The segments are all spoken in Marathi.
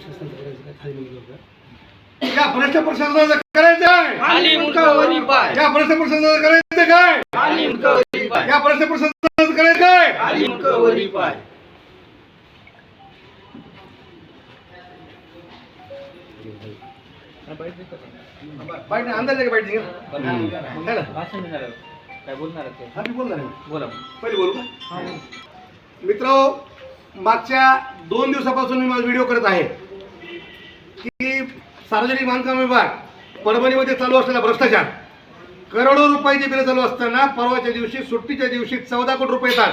प्रशासनाचं करायचं काय खाली मुलगा होता या भ्रष्ट प्रशासनाचं करायचं या भ्रष्ट प्रशासनाचं करायचं काय या भ्रष्ट प्रशासनाचं करायचं काय? बाईट नाही, अंदाज आहे का बाईट नाही काय बोलणार ते? हा, मी बोलणार आहे. बोला. पहिले बोलू का? मित्र मागच्या दोन दिवसापासून मी माझा व्हिडिओ करत आहे. सार्वजनिक बांधकाम विभाग परभणीमध्ये चालू असलेला भ्रष्टाचार. करोडो रुपयाची बिलं चालू असताना परवाच्या दिवशी सुट्टीच्या दिवशी चौदा कोटी रुपये येतात.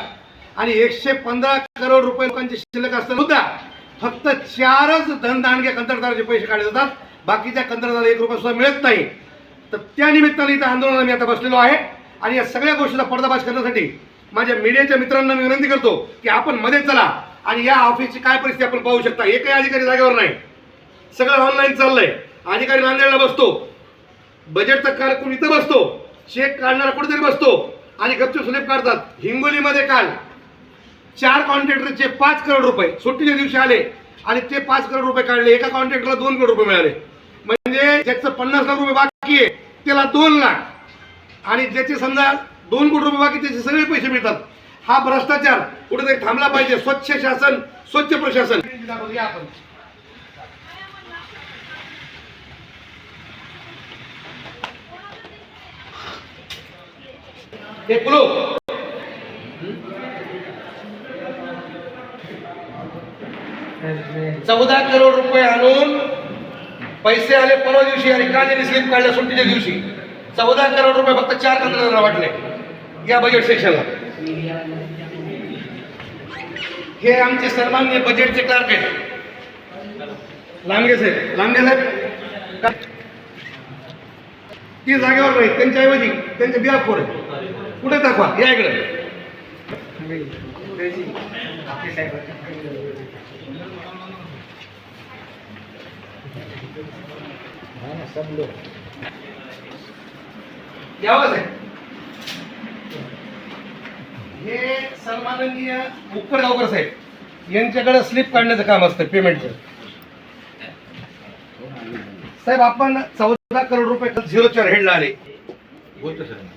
आणि एकशे पंधरा करोड रुपये लोकांची शिल्लक असताना सुद्धा फक्त चारच धनदांडगे कंत्राटदाराचे पैसे काढले जातात. बाकीच्या कंत्राटदाराला एक रुपया सुद्धा मिळत नाही. तर त्या निमित्ताने इथं आंदोलनाला मी आता बसलेलो आहे. आणि या सगळ्या गोष्टीचा पर्दाफाश करण्यासाठी माझ्या मीडियाच्या मित्रांना मी विनंती करतो की आपण मध्ये चला. आणि या ऑफिसची काय परिस्थिती आपण पाहू शकता? एकही अधिकारी जागेवर नाही. सगळं ऑनलाईन चाललंय. अधिकारी नांदेडला बसतो. बजेटचा कारकून इथं बसतो? चेक काढणारा कुठेतरी बसतो. आणि गपचूप स्लिप काढतात. हिंगोलीमध्ये काल चार कॉन्ट्रॅक्टरचे पाच करोड रुपये सुट्टीच्या दिवशी आले. आणि ते पाच करोड रुपये काढले. एका कॉन्ट्रॅक्टरला दोन करोड रुपये मिळाले. म्हणजे ज्याचं पन्नास लाख रुपये बाकी आहे त्याला दोन लाख. आणि ज्याचे समजा दोन कोटी रुपये बाकी त्याचे सगळे पैसे मिळतात. हा भ्रष्टाचार कुठेतरी थांबला पाहिजे. स्वच्छ शासन स्वच्छ प्रशासन. हे पुलो चौदा करोड रुपये आणून पैसे आले परवा दिवशी आणि काल स्लिप काढल्या सुट्टीच्या दिवशी. चौदा करोड रुपये फक्त चार कंत्राटांना वाटले. या बजेट सेक्शनला हे आमचे सर्वांनी बजेटचे क्लार्क आहेत. लांबगे साहेब लांबगे साहेब. ती जागेवर नाही त्यांच्याऐवजी त्यांचे बियाखोर आहे कुठे दाखवा या इकडे. यावंच आहे हे सन्माननीय मुक्करगावकर साहेब यांच्याकडे स्लिप काढण्याचं काम असतं पेमेंटचं साहेब आपण चौदा करोड रुपये झिरोच्या हेडला आले. बोलतो सर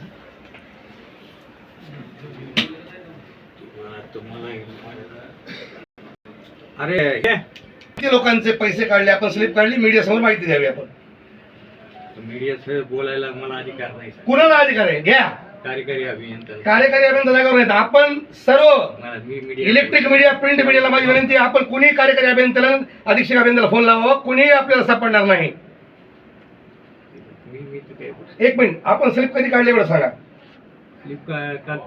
अरे किती लोकांचे पैसे काढले आपण स्लिप काढली मीडिया समोर माहिती द्यावी आपण. मीडिया बोलायला मला अधिकार नाही सर. कुणाला अधिकार आहे? घ्या. कार्यकारी अभियंता. कार्यकारी अभियंता जागेवर आपण सर्व मला मी मीडिया इलेक्ट्रिक मीडिया प्रिंट मीडियाला माझी विनंती आहे. आपण कुणी कार्यकारी अभियंत्याला अधीक्षक अभियंत्याला फोन लावा कुणीही आपल्याला सापडणार नाही. मी मी तर काय एक मिनिट. आपण स्लिप कधी काढली एवढं सांगा. काल